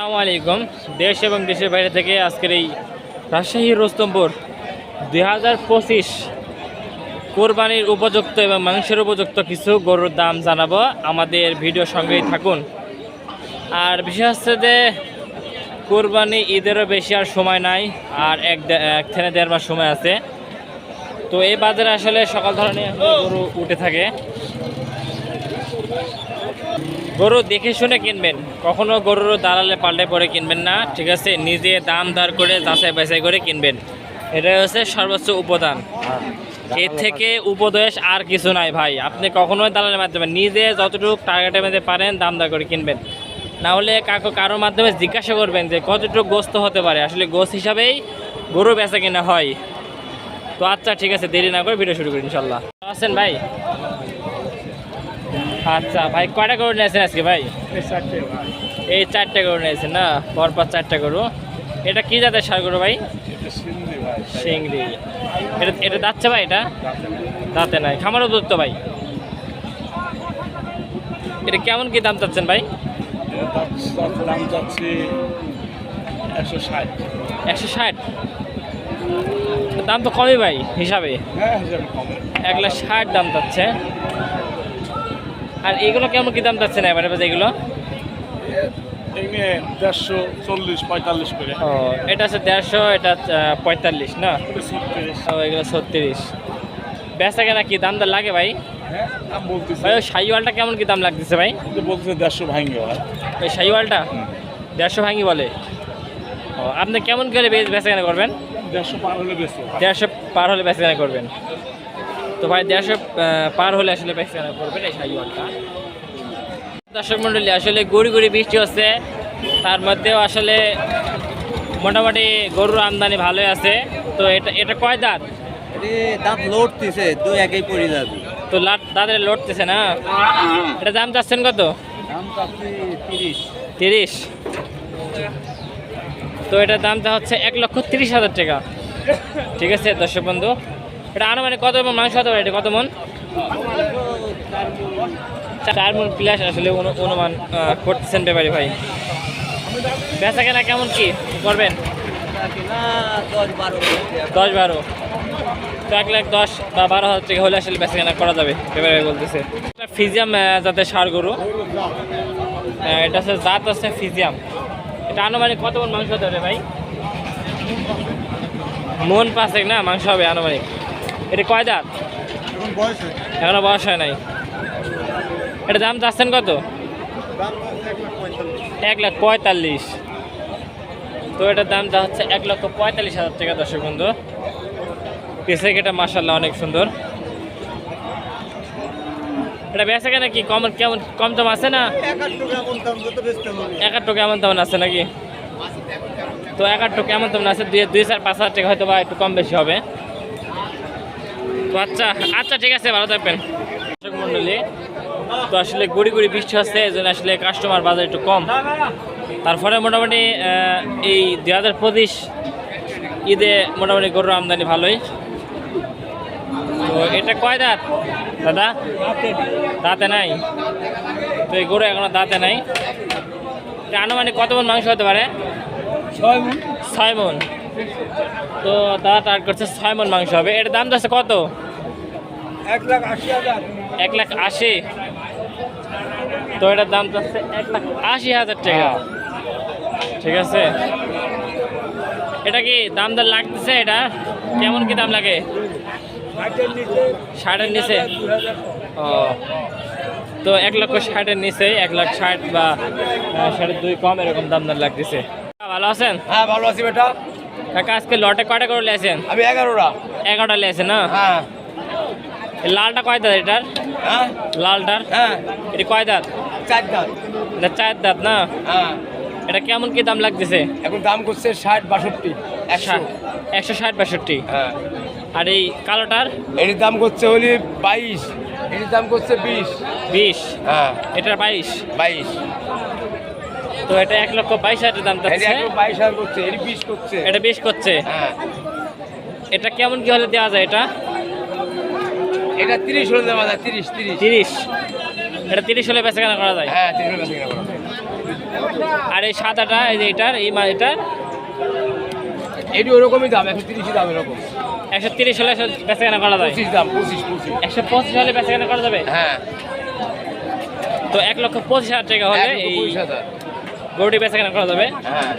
আসসালামু আলাইকুম। দেশ এবং দেশের বাইরে থেকে আজকের এই রাজশাহী রোস্তমপুর দুই হাজার পঁচিশ কোরবানির উপযুক্ত এবং মাংসের উপযুক্ত কিছু গরুর দাম জানাব। আমাদের ভিডিও সঙ্গেই থাকুন। আর বিশেষ হচ্ছে যে কোরবানি ঈদেরও বেশি আর সময় নাই, আর এক এক থেকে দেড় মাস সময় আছে। তো এই বাজারে আসলে সকাল ধরনের গরু উঠে থাকে। গরু দেখে শুনে কিনবেন। কখনো গরুর দালালে পাল্টে পরে কিনবেন না ঠিক আছে? নিজে দাম দর করে যাচাই বাছাই করে কিনবেন। এটা হচ্ছে সর্বোচ্চ উপাদান। এর থেকে উপদেশ আর কিছু নাই ভাই। আপনি কখনোই দালালের মাধ্যমে নিজে যতটুকু টার্গেটের মধ্যে পারেন দাম দর করে কিনবেন। না হলে কাকু কারোর মাধ্যমে জিজ্ঞাসা করবেন যে কতটুকু গোস্ত হতে পারে? আসলে গোস্ত হিসাবেই গরু বেচা কিনা হয়। তো আচ্ছা ঠিক আছে দেরি না করে ভিডিও শুরু করি ইনশাল্লাহ। আছেন ভাই? আচ্ছা ভাই কয়টা গরু নিয়েছেন আজকে ভাই? এই চারটে গরু নিয়েছেন না? পরপর চারটে গরু। এটা কি জাতের সার গরু ভাই? সিংড়ি এটা এটা দাচ্ছে ভাই এটা? দাঁতে নাই। খামারও দুধ তো ভাই? এটা কেমন কি দাম চাচ্ছেন ভাই? দাম যাচ্ছে একশো ষাট। একশো ষাট? দাম তো কমই ভাই হিসাবে। হ্যাঁ এক লাখ ষাট দাম চাচ্ছে। আর এগুলো কেমন কি দাম যাচ্ছে না এবারে এগুলো? দেড়শো চল্লিশ পঁয়তাল্লিশ করে। ও এটা হচ্ছে দেড়শো এটা পঁয়তাল্লিশ না? ও এগুলো ছত্রিশ। বেচা কেনা কি দাম দর লাগে ভাই? হ্যাঁ ওই শাহিওয়ালটা কেমন কি দাম লাগতেছে ভাই? বলতেছে দেড়শো ভাঙ্গে হয়। ওই দেড়শো ভাঙি বলে? ও আপনি কেমন করে বেচা কেনা করবেন? দেড়শো পার হলে বেশি দেড়শো পার হলে বেচা কেনা করবেন। তো ভাই দেড়শো পার হলে আসলে করবেন এই শাহিওয়ালটা দর্শক মণ্ডলী আসলে গুড়ি গুড়ি বৃষ্টি হচ্ছে। তার মধ্যেও আসলে মোটামুটি গরুর আমদানি ভালোই আছে। তো এটা এটা কয় দাঁত? দাঁত লড়তেছে দুই একেই পড়ে যাবে। তো দাঁতের লড়তেছে না? এটা দাম চাচ্ছেন কত? দাম তিরিশ। তিরিশ। তো এটার দামটা হচ্ছে এক লক্ষ তিরিশ হাজার টাকা। ঠিক আছে দর্শক বন্ধু। এটা আনুমানিক কত মাংস হতে পারে এটা কত মন? চার মন প্লাস আসলে অনু- অনুমান করতেছেন ব্যাপারে ভাই। বেচা কেনা কেমন কি? করবেন? দশ বারো। তো এক লাখ দশ বা বারো হাজার টাকা হলে আসলে বেচা কেনা করা যাবে, ব্যাপারে বলতেছে। ফিজিয়াম জাতের সার গরু। এটা হচ্ছে জাত আছে ফিজিয়াম। এটা আনুমানিক কত মন মাংস হতে পারে ভাই? মন পাঁচেক না, মাংস হবে আনুমানিক। এটা কয় দাঁত? এখন বয়স হয় নাই। এটা দাম চাচ্ছেন কত? এক লাখ পঁয়তাল্লিশ। তো এটার দামটা হচ্ছে এক লক্ষ পঁয়তাল্লিশ হাজার টাকা দর্শক বন্ধু। পেছে এটা মাসাল্লাহ অনেক সুন্দর। এটা বেচা কেনা কি? কম কেমন কম দাম আছে না? একাত্তর কেমন দাম আছে নাকি? তো একাত্তর কেমন দাম আছে দুই দুই চার পাঁচ হাজার টাকা হয়তো বা একটু কম বেশি হবে। আচ্ছা আচ্ছা ঠিক আছে ভালো থাকবেন। দর্শক মণ্ডলী তো আসলে গুড়ি গুড়ি বৃষ্টি হচ্ছে এই জন্য আসলে কাস্টমার বাজার একটু কম। তারপরে মোটামুটি এই দুই হাজার পঁচিশ ঈদে মোটামুটি গরুর আমদানি ভালোই। তো এটা কয় দাঁত? দাদা? দাঁতে নাই। তো এই গরু এখনও দাঁতে নাই। আনুমানিক কত মন মাংস হতে পারে? ছয় মন। ছয় মন। তো দাদা টার্ট করছে ছয় মন মাংস হবে। এটার দাম যাচ্ছে কত? এক লাখ আশি হাজার। এক লাখ আশি? তো এটার দাম যাচ্ছে এক লাখ আশি হাজার টাকা। ঠিক আছে। এটা কি দাম দর লাগতেছে এটা? কেমন কি দাম লাগে? ষাটের নিচে ও। তো এক লক্ষ ষাটের নিচে এক লাখ ষাট বা ষাটের দুই কম এরকম দাম দর লাগতেছে। ভালো আছেন? হ্যাঁ ভালো আছি বেটা। কাকা আজকে লটে কয়টা করে লেছেন? আমি এগারোটা। এগারোটা লেছেন না? হ্যাঁ। লালটা কয় দাঁত এটার? হ্যাঁ। লালটার? হ্যাঁ। এটা কয় দাঁত? চার দাম এটা চার দাঁত না? হ্যাঁ। এটা কেমন কি দাম লাগতেছে? এখন দাম করছে ষাট বাষট্টি একশো। একশো ষাট বাষট্টি। হ্যাঁ। আর এই কালোটার? এটির দাম করছে হলি বাইশ এটির দাম করছে বিশ। বিশ? হ্যাঁ। এটার বাইশ? বাইশ। তো এটা এক লক্ষ বাইশ হাজার দাম করছে এটি বিশ করছে। এটা বেশ করছে? হ্যাঁ। এটা কেমন কি হলে দেওয়া যায় এটা? এটা তিরিশ হলে দেওয়া যায় তিরিশ তিরিশ। তিরিশ। এটা তিরিশ হলে বেচা কেনা করা যায়? হ্যাঁ তিরিশ হলে বেশি কিনা করা যায়। আর এই সাদাটা এই যে এটার এই মা এটার এটি ওরকমই দাম একশো তিরিশই দাম এরকম। একশো তিরিশ হলে বেচা কেনা করা যায়? পঁচিশ দাম পঁচিশ পঁচিশ। একশো পঁচিশ হলে বেচা কেনা করা যাবে? হ্যাঁ। তো এক লক্ষ পঁচিশ হাজার টাকা হলে এই গরুটি বেচা কেনা করা যাবে? হ্যাঁ।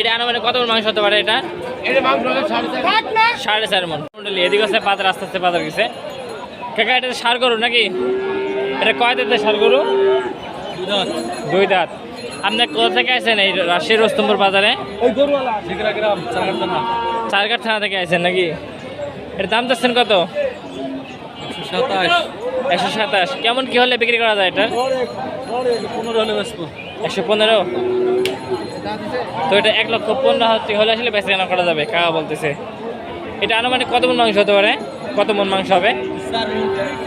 এটা আনুমানিক কত মাংস হতে পারে এটা? সাড়ে চার মন। মন্ডলি এদিকে আছে পাতার আস্তে আস্তে পাতার গেছে। কাকা এটা সার গরু নাকি? এটা কয় দাঁতের সার গরু? দুই দাঁত। আপনি কোথা থেকে আসেন এই রাজশাহী রস্তম্বর বাজারে? চারঘাট থানা। থেকে আসেন নাকি? এর দাম চাচ্ছেন কত? সাতাশ। একশো সাতাশ। কেমন কি হলে বিক্রি করা যায় এটা পনেরো হলে বেসবো একশো পনেরো। তো এটা এক লক্ষ পনেরো হাজার হলে আসলে বেচা কেনা করা যাবে কাকা বলতেছে। এটা আনুমানিক কত মন মাংস হতে পারে? কত মন মাংস হবে?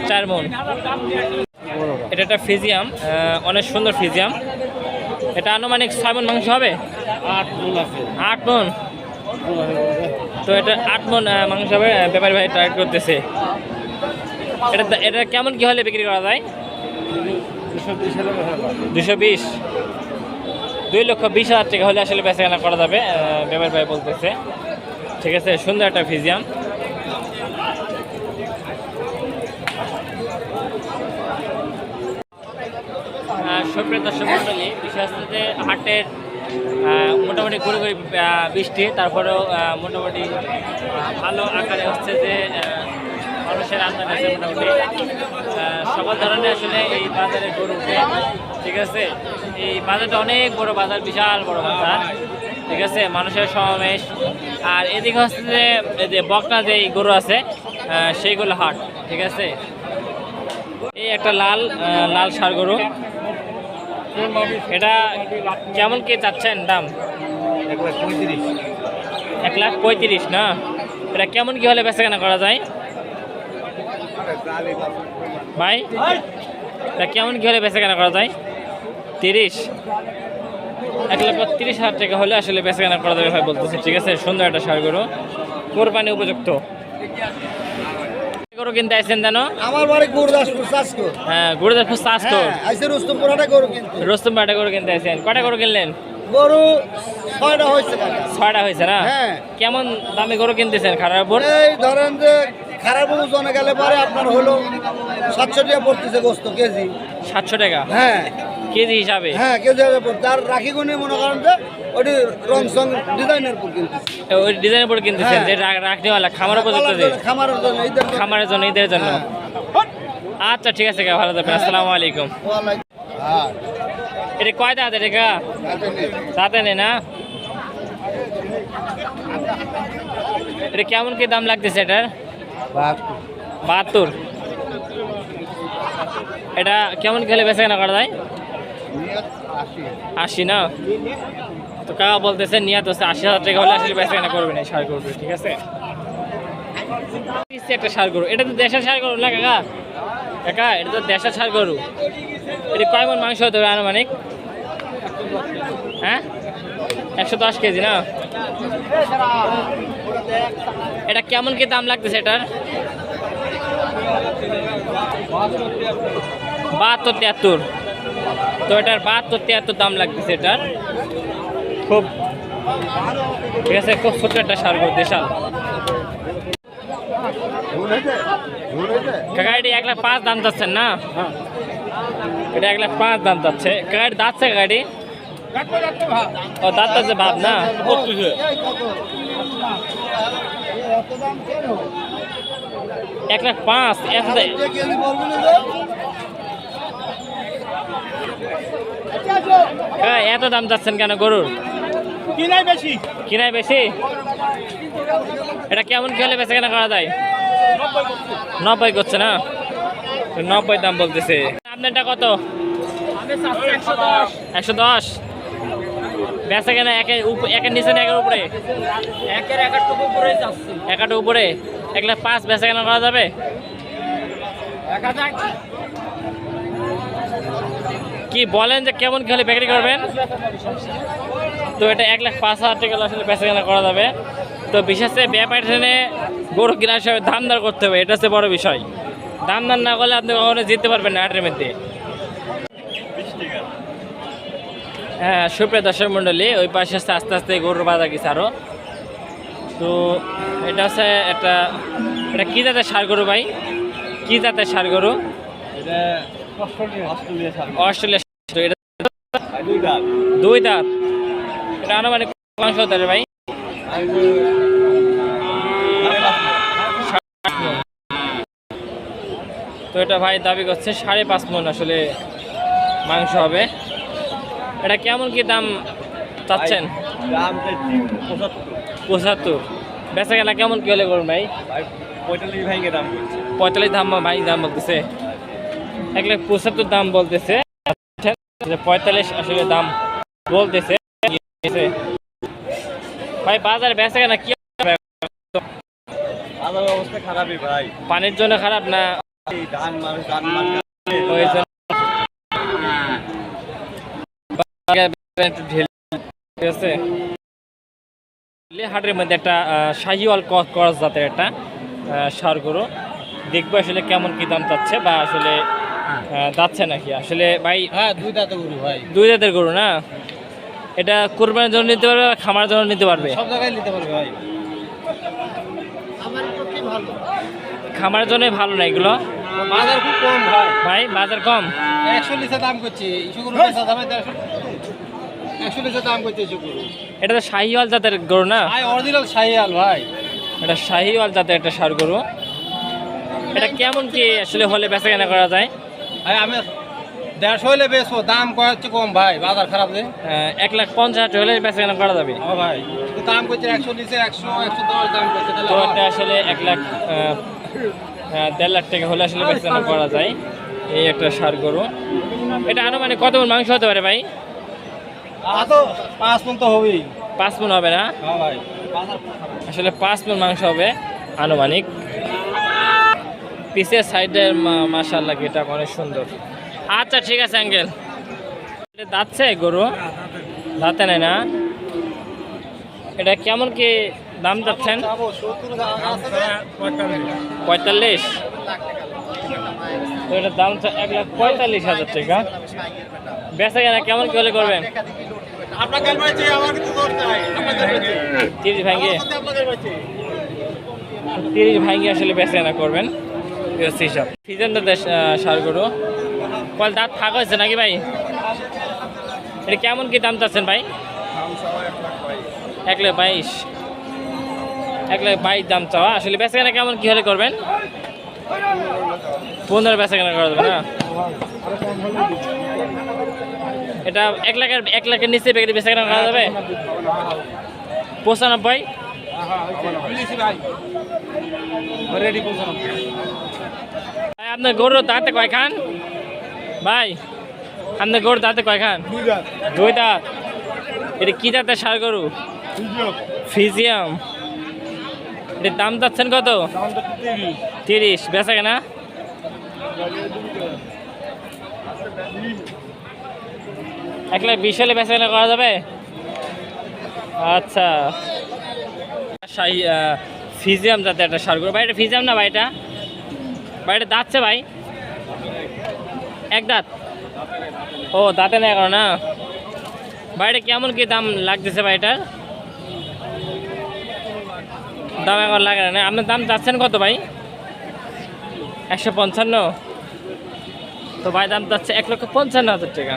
চার মন। এটা একটা ফিজিয়াম অনেক সুন্দর ফিজিয়াম। এটা আনুমানিক ছয় মন মাংস হবে? আট আছে। আট মন? তো এটা আট মন মাংস হবে ব্যাপারী ভাই টার্গেট করতেছে। এটা এটা কেমন কি হলে বিক্রি করা যায়? দুশো বিশ। দুই লক্ষ বিশ হাজার টাকা হলে আসলে বেচা কেনা করা যাবে আহ, ভাই বলতেছে। ঠিক আছে সুন্দর একটা ফিজিয়াম। সুপ্রিয় দর্শক মন্ডলী হচ্ছে যে হাটের মোটামুটি ঘুরে ঘুরে বৃষ্টি তারপরেও মোটামুটি ভালো আকারে হচ্ছে যে মানুষের আমদানি আছে মোটামুটি। সকল ধরনের আসলে এই বাজারে গরু উঠে ঠিক আছে? এই বাজারটা অনেক বড় বাজার বিশাল বড় বাজার ঠিক আছে? মানুষের সমাবেশ। আর এদিকে হচ্ছে যে বকনা যে গরু আছে সেইগুলো হাট ঠিক আছে? এই একটা লাল লাল সার গরু। এটা কেমন কি চাচ্ছেন দাম? এক লাখ পঁয়ত্রিশ। এক লাখ পঁয়ত্রিশ না? এটা কেমন কি হলে বেচা কেনা করা যায়? ভাই এটা কেমন কি হলে বেচা কেনা করা যায়? তিরিশ। এক লক্ষ তিরিশ হাজার টাকা হলে আসলে বেচা কেনা করা যাবে ভাই বলতেছে। ঠিক আছে সুন্দর একটা সার গরু। কোরবানি উপযুক্ত। গরু কিনতে জানো? আমার বাড়ি গুরদাসপুর চাষকো হ্যাঁ গুরুদাসপুর তো হ্যাঁ গরু কিন্তু। রস্তম পাটা গরু কিনতে আসছেন কটা গরু কিনলেন? গরু ছয়টা হয়েছে ছয়টা হয়েছে না? হ্যাঁ। কেমন দামে গরু কিনতেছেন খারাপ এই ধরেন যে খারাপ ওজনে গেলে পরে আপনার হলো সাতশো টাকা পড়তেছে গোস্ত কেজি। সাতশো টাকা? হ্যাঁ। কেজি হিসাবে? হ্যাঁ কেজি হারে পড়তে আর রাখি গুনি মনে করেন যে ওটি রং সং ডিজাইনের উপর কিনতেছে। ওই ডিজাইনের উপর হ্যাঁ। যে রাখনিওয়ালা খামার উপযুক্ত যে খামারের জন্য। খামারের জন্য ঈদের জন্য। হ্যাঁ। আচ্ছা ঠিক আছে ভালো থাকবেন। আসসালামু আলাইকুম। এটা কয় দাঁত এটা কা দাঁতে নেই না? এটা কেমন কি দাম লাগতেছে এটার? বাহাত্তর। এটা কেমন খেলে বেচা কেনা করা যায়? আশি, না? তো কাকা বলতেছে, নিয়াত হচ্ছে আশি হাজার টাকা হলে আসলে বেচা কেনা করবে না সার করবে ঠিক আছে? একটা সার গরু। এটা তো দেশের সার গরু না কাকা? কাকা, এটা তো দেশের সার গরু। এটা কয় মন মাংস হতে হবে আনুমানিক? হ্যাঁ? একশো দশ কেজি, না? এটা কেমন কি দাম লাগতেছে এটার? বাহাত্তর তিয়াত্তর। তো এটার বাহাত্তর তিয়াত্তর দাম লাগতেছে এটার। খুব ঠিক আছে খুব ছোট্ট একটা সার গরু দেশাল। কাকা এটি এক লাখ পাঁচ দাম যাচ্ছেন না? এটা এক লাখ পাঁচ দাম যাচ্ছে এটি দাঁতছে গাড়ি ও দাঁত আছে ভাব না। এক লাখ পাঁচ কাকা, এত দাম যাচ্ছেন কেন গরুর? কিনাই বেশি? কিনাই বেশি? এটা কেমন খেলে বেচা কেনা করা যায়? নব্বই করছে না? নব্বই দাম বলতেছে। আপনারটা কত? একশো দশ? বেচা কেনা একের একের নিচে না একের উপরে? একের একাটুকু উপরে যাচ্ছে। একাটা উপরে? এক লাখ পাঁচ বেচা কেনা করা যাবে? কি বলেন যে কেমন খেলে বিক্রি করবেন? তো এটা এক লাখ পাঁচ হাজার টাকা আসলে বেচা কেনা করা যাবে। তো বিশেষ করে ব্যাপার ট্রেনে গরু কেনার সময় দাম দর করতে হবে এটা হচ্ছে বড় বিষয়। দাম দাম না করলে আপনি কখনো জিততে পারবেন না হাটের মধ্যে। হ্যাঁ সুপ্রিয় দর্শক মণ্ডলী ওই পাশে হচ্ছে আস্তে আস্তে গরুর বাজার গেছে আরও তো এটা হচ্ছে একটা এটা কী জাতের সার গরু ভাই? কী জাতের সার গরু? অস্ট্রেলিয়া তো এটা দুই দাঁত এটা আনুমানিক হতে ভাই। তো এটা ভাই দাবি করছে সাড়ে পাঁচ মন আসলে মাংস হবে। এটা কেমন কি দাম চাচ্ছেন? পঁচাত্তর। বেচা কেনা কেমন কি হলে করুন ভাই? ভাই পঁয়তাল্লিশ ভাইকে দাম পঁয়তাল্লিশ দাম ভাই দাম বলতেছে। এক লাখ পঁচাত্তর দাম বলতেছে। পঁয়তাল্লিশ আসলে দাম বলতেছে। ভাই বাজারে বেচা কেনা কি অবস্থা খারাপই ভাই। পানির জন্য খারাপ না? ধান ধান মান ওই জন্য একটু ঢিল ঠিক আছে হাটের মধ্যে একটা শাহিওয়াল ক্রস জাতের একটা ষাঁড় গরু। দেখব আসলে কেমন কি দাম চাচ্ছে বা আসলে যাচ্ছে নাকি। আসলে ভাই হ্যাঁ দুই দাঁত গরু ভাই। দুই জাতের গরু না? এটা কোরবানির জন্য নিতে পারবে বা খামার জন্য নিতে পারবে? সব জায়গায় নিতে পারবে ভাই। খামারের জন্য ভালো। না এগুলো? বাজার খুব কম ভাই। ভাই বাজার কম? একশো লিটার দাম করছে। দাম গরু এটা তো শাহিওয়াল জাতের গরু না? ভাই অরিজিনাল শাহিয়াল ভাই। এটা শাহিওয়াল জাতের একটা ষাঁড় গরু। এটা কেমন কি আসলে হলে বেচা কেনা করা যায়? ভাই আমি দেড়শো হলে বেশো দাম কয় হচ্ছে কম ভাই বাজার খারাপ যে। আহ, এক লাখ পঞ্চাশ হলে বেচা কেনা করা যাবে। ও ভাই দাম করছে একশো নিচে একশো একশো দশ দাম করছে তো এটা আসলে এক লাখ আহ, দেড় লাখ টাকা হলে আসলে বেচা কেনা করা যায় এই একটা ষাঁড় গরু। এটা আনুমানিক কত মাংস হতে পারে ভাই? পাঁচ মন তো হবেই। পাঁচ মন হবে না? হ্যাঁ। আসলে পাঁচ মন মাংস হবে আনুমানিক। পিসের সাইডের মাশাল্লাহ এটা অনেক সুন্দর। আচ্ছা ঠিক আছে অ্যাঙ্গেল দাঁতছে গরু? দাঁতে নেই না? এটা কেমন কি দাম যাচ্ছেন পঁয়তাল্লিশ। তো এটার দাম এক লাখ পঁয়তাল্লিশ হাজার টাকা। বেচা কেনা কেমন কি হলে করবেন? আপনাকে বলছি আমার কিন্তু দোষ নাই। আপনাকে বলছি তিরিশ ভাঙ্গে তিরিশ ভাঙ্গে আসলে বেচা কেনা করবেন। হিসাব। ফিজেন্দ্র দেশ সার গরু। কল দাঁত ফাঁকা হয়েছে নাকি ভাই? এটা কেমন কি দাম চাচ্ছেন ভাই? এক লাখ বাইশ। এক লাখ বাইশ দাম চাওয়া। আসলে বেচা কেনা কেমন কি হলে করবেন? পনেরো বেচা কেনা করা যাবে না? এটা এক লাখের এক লাখের নিচে বেচা বেচা কেনা করা যাবে? পঁচানব্বই? ভাই আপনার গরুর দাঁতে কয়খান ভাই আপনার গরুর দাঁতে কয়খান দুই দাঁত। এটা কি দাঁতের সার গরু? ফিজিয়াম। এটার দাম যাচ্ছেন কত? তিরিশ। বেচা কেনা? এক লাখ বিশ হলে কেনা করা যাবে? আচ্ছা। শাহি ফিজিয়াম যাতে একটা সার ভাই, এটা ফিজিয়াম না ভাই এটা? ভাই, এটা দাঁতছে ভাই। এক দাঁত? ও, দাঁতে নেই এখন না? বাইরে কেমন কি দাম লাগতেছে ভাই এটার? দাম এখন লাগে না? আপনার দাম চাচ্ছেন কত ভাই? একশো পঞ্চান্ন? তো ভাই, দাম চাচ্ছে এক লক্ষ পঞ্চান্ন হাজার টাকা।